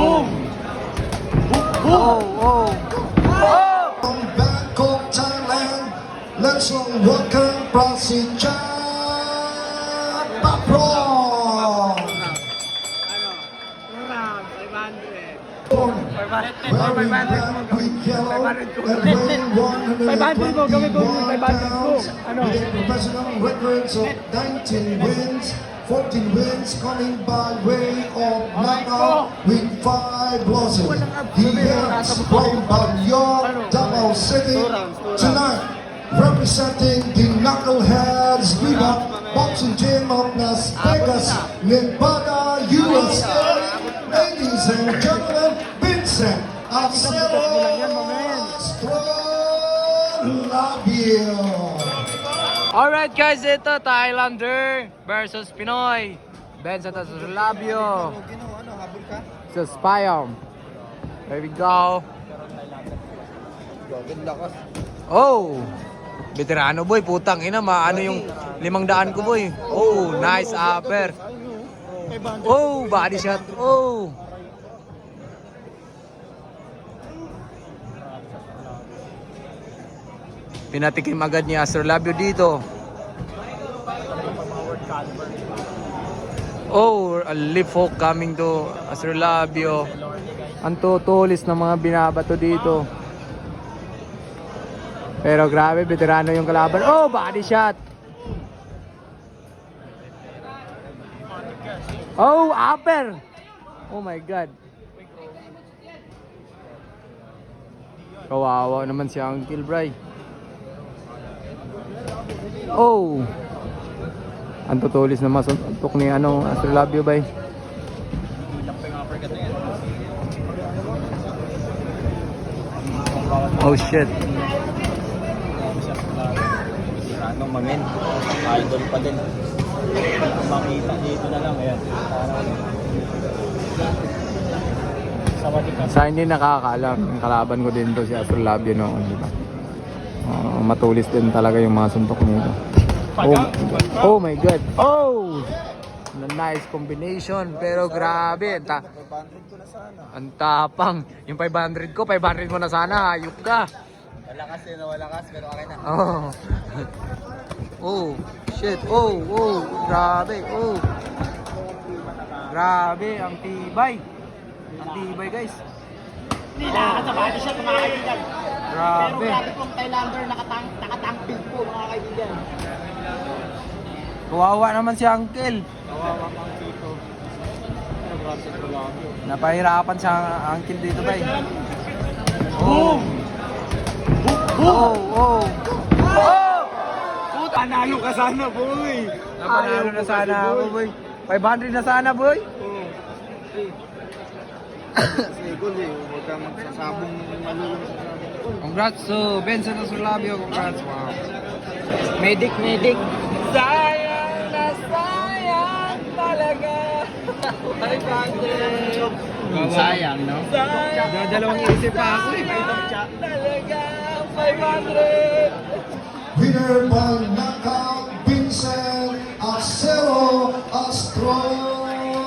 Boom! Oh, oh. From Bangkok, Thailand, let's welcome Prasija Papron. Wearing black with yellow and weighing 120 mo, gawin ko yung 500 ko. pounds Ano? with a professional records of 19 wins, 14 wins coming by way of knockout with 5 losses. He hails from Balyok, Davao City tonight. Representing the Knuckleheads Viva Boxing Gym of Las Vegas, Nevada, USA. Ladies and gentlemen, Vincent Arcelo Astrolabio. Alright guys, ito Thailander versus Pinoy. Ben sa Labio. Sa Spyom. There we go. Oh! Veterano boy, putang ina, maano yung limang daan ko boy. Oh, nice upper. Oh, body shot. Oh! Pinatikim agad ni Astrolabio dito. Oh, a lip hook coming to Astrolabio. Ang tutulis ng mga binabato dito. Pero grabe, veterano yung kalaban. Oh, body shot! Oh, upper! Oh my God. Kawawa naman si Uncle Bry. Oh! Ang tutulis na masuntok ni ano, Astrolabio bay. Oh shit. Ano mamen? Idol pa din. Makita dito na lang. Ayan. Sa hindi nakakaalam, kalaban ko din to si Astrolabio noon, di ba? Matulis din talaga yung mga suntok nito. Oh, oh my god. Oh! Na nice combination pero grabe. Ang, ta- ang tapang. Yung 500 ko, 500 mo na sana. Hayop ka. Wala kasi na wala kasi pero okay na. Oh. oh, shit. Oh, oh, grabe. Oh. Grabe, ang tibay. Ang tibay, guys. Nila sa body shot mga kaibigan. Grabe. pong Thailander nakatang nakatangpil po mga kaibigan. Kawawa naman si Uncle. Kawawa pang. Pero grabe Trulabio. Napahirapan si Uncle dito, bay. Boom! Oh, oh. Oh! Puta, nalo ka sana boy. Napanalo na sana ako, boy. 500 na sana, boy. Oo. Eh. Huwag kang magsasabong malulong sa. Congrats to Benson Astrolabio. Congrats, wow. Medic, medic. Sayang na sayang talaga. 500. Sayang, no? Sayang. Dalawang isip pa ako eh. Talaga. 500. Winner by knockout, Vincent Arcelo Astrolabio.